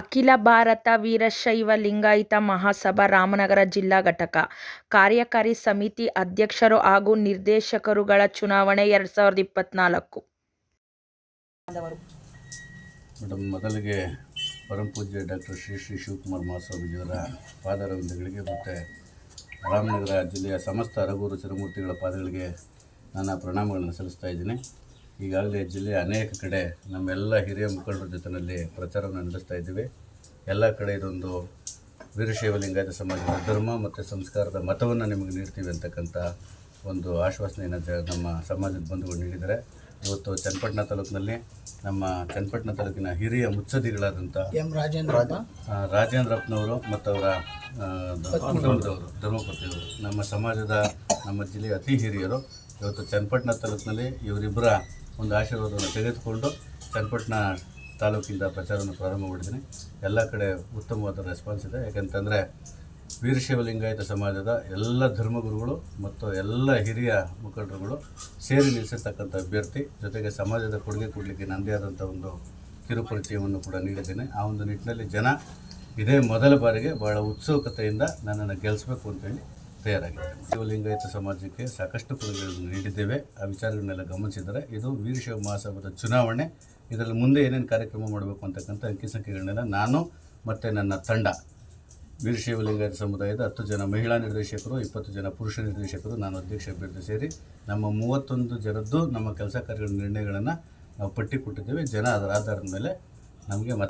ಅಖಿಲ ಭಾರತ ವೀರಶೈವ ಲಿಂಗಾಯತ ಮಹಾಸಭಾ ರಾಮನಗರ ಜಿಲ್ಲಾ ಘಟಕ. ಕಾರ್ಯಕಾರಿ ಸಮಿತಿ ಅಧ್ಯಕ್ಷರು ಹಾಗೂ ನಿರ್ದೇಶಕರುಗಳ ಚುನಾವಣೆ ಎರಡು ಸಾವಿರದ ಇಪ್ಪತ್ನಾಲ್ಕು. ಮೇಡಮ್ ಮೊದಲಿಗೆ ಪೂಜ್ಯ ಡಾಕ್ಟರ್ ಶ್ರೀ ಶ್ರೀ ಶಿವಕುಮಾರ್ ಮಹಾಸ್ವಾಮೀಜಿಯವರ ಪಾದರವಿಂದಗಳಿಗೆ ಮತ್ತು ರಾಮನಗರ ಜಿಲ್ಲೆಯ ಸಮಸ್ತ ರಘುರು ಚರಮೂರ್ತಿಗಳ ಪಾದಗಳಿಗೆ ನನ್ನ ಪ್ರಣಾಮಗಳನ್ನು ಸಲ್ಲಿಸ್ತಾ ಇದ್ದೀನಿ. ಈಗಾಗಲೇ ಜಿಲ್ಲೆಯ ಅನೇಕ ಕಡೆ ನಮ್ಮೆಲ್ಲ ಹಿರಿಯ ಮುಖಂಡರ ಜೊತೆಯಲ್ಲಿ ಪ್ರಚಾರವನ್ನು ನಡೆಸ್ತಾ ಇದ್ದೀವಿ. ಎಲ್ಲ ಕಡೆ ಇದೊಂದು ವೀರಶೈವ ಲಿಂಗಾಯತ ಸಮಾಜದ ಧರ್ಮ ಮತ್ತು ಸಂಸ್ಕಾರದ ಮತವನ್ನು ನಿಮಗೆ ನೀಡ್ತೀವಿ ಅಂತಕ್ಕಂಥ ಒಂದು ಆಶ್ವಾಸನೆಯನ್ನು ನಮ್ಮ ಸಮಾಜದ ಬಂಧುಗಳು ನೀಡಿದ್ದಾರೆ. ಇವತ್ತು ಚನ್ನಪಟ್ಟಣ ತಾಲೂಕಿನಲ್ಲಿ ನಮ್ಮ ಚನ್ನಪಟ್ಟಣ ತಾಲೂಕಿನ ಹಿರಿಯ ಮುತ್ಸದಿಗಳಾದಂಥ ಎಂ ರಾಜೇಂದ್ರ ರಾಜೇಂದ್ರಪ್ಪನವರು ಮತ್ತು ಅವರ ಕುಟುಂಬದವರು ಧರ್ಮಪತಿಯವರು ನಮ್ಮ ಸಮಾಜದ ನಮ್ಮ ಜಿಲ್ಲೆಯ ಅತಿ ಹಿರಿಯರು. ಇವತ್ತು ಚನ್ನಪಟ್ಟಣ ತಾಲೂಕಿನಲ್ಲಿ ಇವರಿಬ್ಬರ ಒಂದು ಆಶೀರ್ವಾದವನ್ನು ತೆಗೆದುಕೊಂಡು ಚನ್ನಪಟ್ಟಣ ತಾಲೂಕಿಂದ ಪ್ರಚಾರವನ್ನು ಪ್ರಾರಂಭ ಮಾಡಿದ್ದೀನಿ. ಎಲ್ಲ ಕಡೆ ಉತ್ತಮವಾದ ರೆಸ್ಪಾನ್ಸ್ ಇದೆ. ಯಾಕೆಂತಂದರೆ ವೀರಶೈವ ಲಿಂಗಾಯತ ಸಮಾಜದ ಎಲ್ಲ ಧರ್ಮಗುರುಗಳು ಮತ್ತು ಎಲ್ಲ ಹಿರಿಯ ಮುಖಂಡರುಗಳು ಸೇರಿ ನಿಲ್ಲಿಸಿರ್ತಕ್ಕಂಥ ಅಭ್ಯರ್ಥಿ, ಜೊತೆಗೆ ಸಮಾಜದ ಕೊಡುಗೆ ಕೊಡಲಿಕ್ಕೆ ನನ್ನದೇ ಆದಂಥ ಒಂದು ಕಿರುಪರಿಚಯವನ್ನು ಕೂಡ ನೀಡಿದ್ದೇನೆ. ಆ ಒಂದು ನಿಟ್ಟಿನಲ್ಲಿ ಜನ ಇದೇ ಮೊದಲ ಬಾರಿಗೆ ಭಾಳ ಉತ್ಸುಕತೆಯಿಂದ ನನ್ನನ್ನು ಗೆಲ್ಲಿಸ್ಬೇಕು ಅಂತೇಳಿ ತಯಾರಾಗಿದ್ದಾರೆ ಶಿವಲಿಂಗಾಯತ ಸಮಾಜಕ್ಕೆ ಸಾಕಷ್ಟು ಕೊಡುಗೆಗಳನ್ನು ನೀಡಿದ್ದೇವೆ. ಆ ವಿಚಾರಗಳನ್ನೆಲ್ಲ ಗಮನಿಸಿದರೆ ಇದು ವೀರಶೈವ ಮಹಾಸಭಾದ ಚುನಾವಣೆ. ಇದರಲ್ಲಿ ಮುಂದೆ ಏನೇನು ಕಾರ್ಯಕ್ರಮ ಮಾಡಬೇಕು ಅಂತಕ್ಕಂಥ ಅಂಕಿ ಸಂಖ್ಯೆಗಳನ್ನೆಲ್ಲ ನಾನು ಮತ್ತು ನನ್ನ ತಂಡ ವೀರಶೈವ ಲಿಂಗಾಯತ ಸಮುದಾಯದ ಹತ್ತು ಜನ ಮಹಿಳಾ ನಿರ್ದೇಶಕರು, ಇಪ್ಪತ್ತು ಜನ ಪುರುಷ ನಿರ್ದೇಶಕರು, ನಾನು ಅಧ್ಯಕ್ಷ ಅಭ್ಯರ್ಥಿ ಸೇರಿ ನಮ್ಮ ಮೂವತ್ತೊಂದು ಜನದ್ದು ನಮ್ಮ ಕೆಲಸ ಕಾರ್ಯಗಳ ನಿರ್ಣಯಗಳನ್ನು ನಾವು ಪಟ್ಟಿ ಕೊಟ್ಟಿದ್ದೇವೆ ಜನ ಅದರ ಆಧಾರದ ಮೇಲೆ ನಮಗೆ ಮ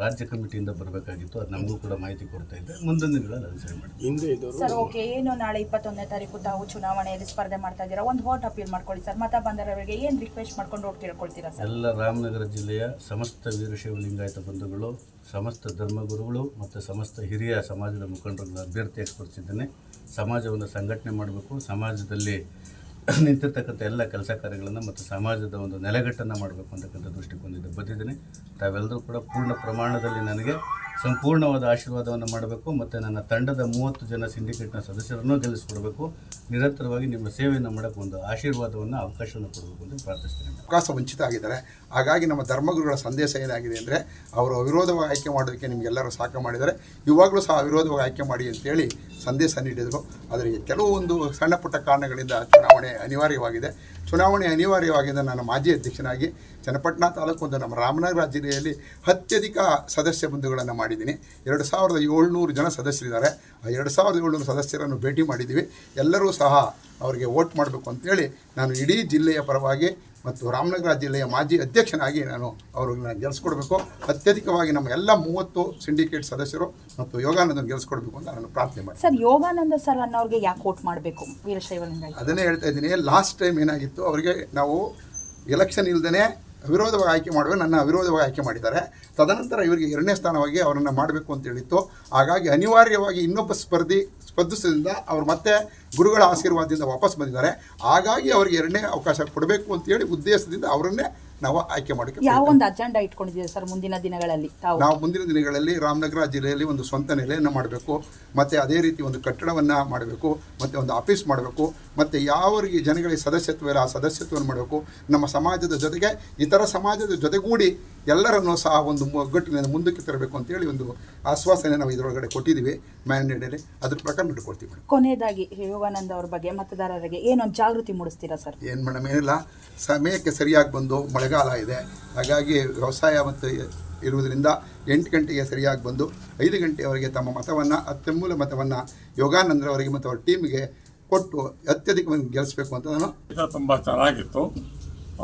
ರಾಜ್ಯ ಕಮಿಟಿಯಿಂದ ಬರಬೇಕಾಗಿತ್ತು ಅದು ನಮಗೂ ಕೂಡ ಮಾಹಿತಿ ಕೊಡ್ತಾ ಇದ್ದೆ. ಮುಂದಿನ ದಿನಗಳಲ್ಲಿ ಅನುಸರಣೆ ಮಾಡಿ ಹಿಂದೆ ಇದ್ದವರು ಸರ್ ಓಕೆ. ಏನು ನಾಳೆ ಇಪ್ಪತ್ತೊಂದನೇ ತಾರೀಕು ತಾವು ಚುನಾವಣೆಯಲ್ಲಿ ಸ್ಪರ್ಧೆ ಮಾಡ್ತಾ ಇದ್ದೀರಾ? ಒಂದು ವೋಟ್ ಅಪೀಲ್ ಮಾಡ್ಕೊಳ್ಳಿ ಸರ್. ಮತ ಬಂದರವರಿಗೆ ಏನು ರಿಕ್ವೆಸ್ಟ್ ಮಾಡ್ಕೊಂಡು ವೋಟ್ ಕೇಳ್ಕೊಳ್ತೀರಾ ಸರ್? ಎಲ್ಲ ರಾಮನಗರ ಜಿಲ್ಲೆಯ ಸಮಸ್ತ ವೀರಶೈವ ಲಿಂಗಾಯತ ಬಂಧುಗಳು ಸಮಸ್ತ ಧರ್ಮಗುರುಗಳು ಮತ್ತು ಸಮಸ್ತ ಹಿರಿಯ ಸಮಾಜದ ಮುಖಂಡರುಗಳ ಅಭ್ಯರ್ಥಿಯಾಗಿ ಸ್ಪರ್ಧಿಸಿದ್ದೇನೆ ಸಮಾಜವನ್ನು ಸಂಘಟನೆ ಮಾಡಬೇಕು. ಸಮಾಜದಲ್ಲಿ ನಿಂತಿರ್ತಕ್ಕಂಥ ಎಲ್ಲ ಕೆಲಸ ಕಾರ್ಯಗಳನ್ನು ಮತ್ತು ಸಮಾಜದ ಒಂದು ನೆಲೆಗಟ್ಟನ್ನು ಮಾಡಬೇಕು ಅಂತಕ್ಕಂಥ ದೃಷ್ಟಿಕೋನದಿಂದ ಬಂದಿದ್ದೇನೆ. ತಾವೆಲ್ಲರೂ ಕೂಡ ಪೂರ್ಣ ಪ್ರಮಾಣದಲ್ಲಿ ನನಗೆ ಸಂಪೂರ್ಣವಾದ ಆಶೀರ್ವಾದವನ್ನು ಮಾಡಬೇಕು ಮತ್ತು ನನ್ನ ತಂಡದ ಮೂವತ್ತು ಜನ ಸಿಂಡಿಕೇಟ್ನ ಸದಸ್ಯರನ್ನು ಗೆಲ್ಲಿಸ್ಕೊಡ್ಬೇಕು. ನಿರಂತರವಾಗಿ ನಿಮ್ಮ ಸೇವೆಯನ್ನು ಮಾಡೋಕ್ಕೆ ಒಂದು ಆಶೀರ್ವಾದವನ್ನು, ಅವಕಾಶವನ್ನು ಕೊಡಬೇಕು ಅಂತ ಪ್ರಾರ್ಥಿಸ್ತೇನೆ. ಅವಕಾಶ ವಂಚಿತ ಆಗಿದ್ದಾರೆ. ಹಾಗಾಗಿ ನಮ್ಮ ಧರ್ಮಗುರುಗಳ ಸಂದೇಶ ಏನಾಗಿದೆ ಅಂದರೆ, ಅವರು ಅವಿರೋಧವಾಗಿ ಆಯ್ಕೆ ಮಾಡೋದಕ್ಕೆ ನಿಮಗೆಲ್ಲರೂ ಸಾಕ ಮಾಡಿದ್ದಾರೆ. ಇವಾಗಲೂ ಸಹ ಅವಿರೋಧವಾಗಿ ಆಯ್ಕೆ ಮಾಡಿ ಅಂತೇಳಿ ಸಂದೇಶ ನೀಡಿದರು. ಆದರೆ ಕೆಲವೊಂದು ಸಣ್ಣ ಪುಟ್ಟ ಕಾರಣಗಳಿಂದ ಚುನಾವಣೆ ಅನಿವಾರ್ಯವಾಗಿದೆ. ಚುನಾವಣೆ ಅನಿವಾರ್ಯವಾಗಿದೆ ನಾನು ಮಾಜಿ ಅಧ್ಯಕ್ಷನಾಗಿ, ಚನ್ನಪಟ್ಟಣ ತಾಲೂಕು ಒಂದು ನಮ್ಮ ರಾಮನಗರ ಜಿಲ್ಲೆಯಲ್ಲಿ ಅತ್ಯಧಿಕ ಸದಸ್ಯ ಬಂಧುಗಳನ್ನು ಮಾಡಿದ್ದೀನಿ. ಎರಡು ಸಾವಿರದ ಏಳ್ನೂರು ಜನ ಸದಸ್ಯರಿದ್ದಾರೆ. ಆ ಎರಡು ಸಾವಿರದ ಏಳ್ನೂರು ಸದಸ್ಯರನ್ನು ಭೇಟಿ ಮಾಡಿದ್ದೀವಿ. ಎಲ್ಲರೂ ಸಹ ಅವರಿಗೆ ವೋಟ್ ಮಾಡಬೇಕು ಅಂತೇಳಿ ನಾನು ಇಡೀ ಜಿಲ್ಲೆಯ ಪರವಾಗಿ ಮತ್ತು ರಾಮನಗರ ಜಿಲ್ಲೆಯ ಮಾಜಿ ಅಧ್ಯಕ್ಷನಾಗಿ ನಾನು ಅವ್ರನ್ನ ಗೆಲ್ಲಿಸ್ಕೊಡ್ಬೇಕು ಅತ್ಯಧಿಕವಾಗಿ ನಮ್ಮ ಎಲ್ಲ ಮೂವತ್ತು ಸಿಂಡಿಕೇಟ್ ಸದಸ್ಯರು ಮತ್ತು ಯೋಗಾನಂದನ ಗೆಲ್ಸ್ಕೊಡ್ಬೇಕು ಅಂತ ನಾನು ಪ್ರಾರ್ಥನೆ ಮಾಡಿ ಸರ್ ಯೋಗಾನಂದ ಸರ್ ಅನ್ನೋರಿಗೆ ಯಾಕೆ ವೋಟ್ ಮಾಡಬೇಕು? ವೀರಶೈವ ಅದನ್ನೇ ಹೇಳ್ತಾ ಇದ್ದೀನಿ. ಲಾಸ್ಟ್ ಟೈಮ್ ಏನಾಗಿತ್ತು? ಅವರಿಗೆ ನಾವು ಎಲೆಕ್ಷನ್ ಇಲ್ದೇ ಅವಿರೋಧವಾಗಿ ಆಯ್ಕೆ ಮಾಡುವ ನನ್ನ ಅವಿರೋಧವಾಗಿ ಆಯ್ಕೆ ಮಾಡಿದ್ದಾರೆ. ತದನಂತರ ಇವರಿಗೆ ಎರಡನೇ ಸ್ಥಾನವಾಗಿ ಅವರನ್ನು ಮಾಡಬೇಕು ಅಂತ ಹೇಳಿತ್ತು. ಹಾಗಾಗಿ ಅನಿವಾರ್ಯವಾಗಿ ಇನ್ನೊಬ್ಬ ಸ್ಪರ್ಧಿ ಸ್ಪರ್ಧಿಸೋದ್ರಿಂದ ಅವರು ಮತ್ತೆ ಗುರುಗಳ ಆಶೀರ್ವಾದದಿಂದ ವಾಪಸ್ ಬಂದಿದ್ದಾರೆ. ಹಾಗಾಗಿ ಅವರಿಗೆ ಎರಡನೇ ಅವಕಾಶ ಕೊಡಬೇಕು ಅಂತೇಳಿ ಉದ್ದೇಶದಿಂದ ಅವರನ್ನೇ ನಾವು ಆಯ್ಕೆ ಮಾಡಬೇಕು ಯಾವ ಒಂದು ಅಜೆಂಡಾ ಇಟ್ಕೊಂಡಿದ್ದೀರಾ ಸರ್ ಮುಂದಿನ ದಿನಗಳಲ್ಲಿ ತಾವು? ನಾವು ಮುಂದಿನ ದಿನಗಳಲ್ಲಿ ರಾಮನಗರ ಜಿಲ್ಲೆಯಲ್ಲಿ ಒಂದು ಸ್ವಂತ ನೆಲೆಯನ್ನು ಮಾಡಬೇಕು ಮತ್ತು ಅದೇ ರೀತಿ ಒಂದು ಕಟ್ಟಡವನ್ನು ಮಾಡಬೇಕು ಮತ್ತು ಒಂದು ಆಫೀಸ್ ಮಾಡಬೇಕು ಮತ್ತು ಯಾವರಿಗೆ ಜನಗಳಿಗೆ ಸದಸ್ಯತ್ವ ಇಲ್ಲ ಆ ಸದಸ್ಯತ್ವವನ್ನು ಮಾಡಬೇಕು ನಮ್ಮ ಸಮಾಜದ ಜೊತೆಗೆ ಇತರ ಸಮಾಜದ ಜೊತೆಗೂಡಿ ಎಲ್ಲರನ್ನೂ ಸಹ ಒಂದು ಒಗ್ಗಟ್ಟಿನಿಂದ ಮುಂದಕ್ಕೆ ತರಬೇಕು ಅಂತೇಳಿ ಒಂದು ಆಶ್ವಾಸನೆ ನಾವು ಇದರೊಳಗಡೆ ಕೊಟ್ಟಿದ್ದೀವಿ ಮ್ಯಾಂಡೇಟಲ್ಲಿ ಅದ್ರ ಪ್ರಕಾರ ನಡ್ಕೊಳ್ತೀವಿ ಮೇಡಮ್. ಕೊನೆಯದಾಗಿ ಯೋಗಾನಂದ ಅವ್ರ ಬಗ್ಗೆ ಮತದಾರರಿಗೆ ಏನೊಂದು ಜಾಗೃತಿ ಮೂಡಿಸ್ತೀರಾ ಸರ್? ಏನು ಮೇಡಮ್ ಏನಿಲ್ಲ. ಸಮಯಕ್ಕೆ ಸರಿಯಾಗಿ ಬಂದು ಮಳೆಗಾಲ ಇದೆ. ಹಾಗಾಗಿ ವ್ಯವಸಾಯ ಮತ್ತು ಇರುವುದರಿಂದ ಎಂಟು ಗಂಟೆಗೆ ಸರಿಯಾಗಿ ಬಂದು ಐದು ಗಂಟೆಯವರೆಗೆ ತಮ್ಮ ಮತವನ್ನು ಅತ್ಯಮೂಲ ಮತವನ್ನು ಯೋಗಾನಂದ್ರವರಿಗೆ ಮತ್ತು ಅವರ ಟೀಮ್ಗೆ ಕೊಟ್ಟು ಅತ್ಯಧಿಕವಾಗಿ ಗೆಲ್ಲಿಸ್ಬೇಕು ಅಂತ ನಾನು ತುಂಬ ಚೆನ್ನಾಗಿತ್ತು.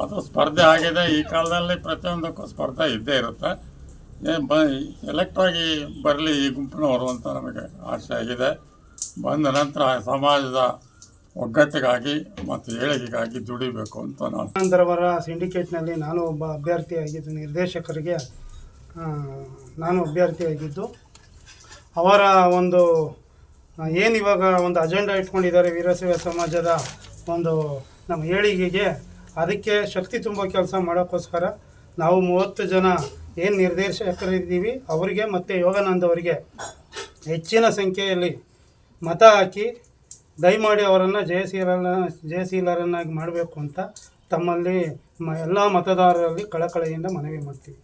ಅದು ಸ್ಪರ್ಧೆ ಆಗಿದೆ. ಈ ಕಾಲದಲ್ಲಿ ಪ್ರತಿಯೊಂದಕ್ಕೂ ಸ್ಪರ್ಧೆ ಇದ್ದೇ ಇರುತ್ತೆ. ಬ, ಎಲೆಕ್ಟ್ರಾಗಿ ಬರಲಿ ಈ ಗುಂಪಿನವರು ಅಂತ ನಮಗೆ ಆಸೆ ಆಗಿದೆ. ಬಂದ ನಂತರ ಸಮಾಜದ ಒಗ್ಗಟ್ಟಿಗಾಗಿ ಮತ್ತು ಏಳಿಗೆಗಾಗಿ ದುಡಿಬೇಕು ಅಂತ ನಾನು. ಅಂದರವರ ಸಿಂಡಿಕೇಟ್ನಲ್ಲಿ ನಾನು ಒಬ್ಬ ಅಭ್ಯರ್ಥಿಯಾಗಿದ್ದು, ನಿರ್ದೇಶಕರಿಗೆ ನಾನು ಅಭ್ಯರ್ಥಿಯಾಗಿದ್ದು. ಅವರ ಒಂದು ಏನು ಇವಾಗ ಒಂದು ಅಜೆಂಡಾ ಇಟ್ಕೊಂಡಿದ್ದಾರೆ ವೀರಶೈವ ಸಮಾಜದ ಒಂದು ನಮ್ಮ ಏಳಿಗೆಗೆ ಅದಕ್ಕೆ ಶಕ್ತಿ ತುಂಬೋ ಕೆಲಸ ಮಾಡೋಕ್ಕೋಸ್ಕರ ನಾವು ಮೂವತ್ತು ಜನ ಏನು ನಿರ್ದೇಶಕರಿದ್ದೀವಿ ಅವರಿಗೆ ಮತ್ತು ಯೋಗಾನಂದ್ ಅವರಿಗೆ ಹೆಚ್ಚಿನ ಸಂಖ್ಯೆಯಲ್ಲಿ ಮತ ಹಾಕಿ ದಯಮಾಡಿ ಅವರನ್ನು ಜಯಶೀಲನ, ಜಯಶೀಲರನ್ನಾಗಿ ಮಾಡಬೇಕು ಅಂತ ತಮ್ಮಲ್ಲಿ ಮ ಎಲ್ಲ ಮತದಾರರಲ್ಲಿ ಕಳಕಳಿಯಿಂದ ಮನವಿ ಮಾಡ್ತೀವಿ.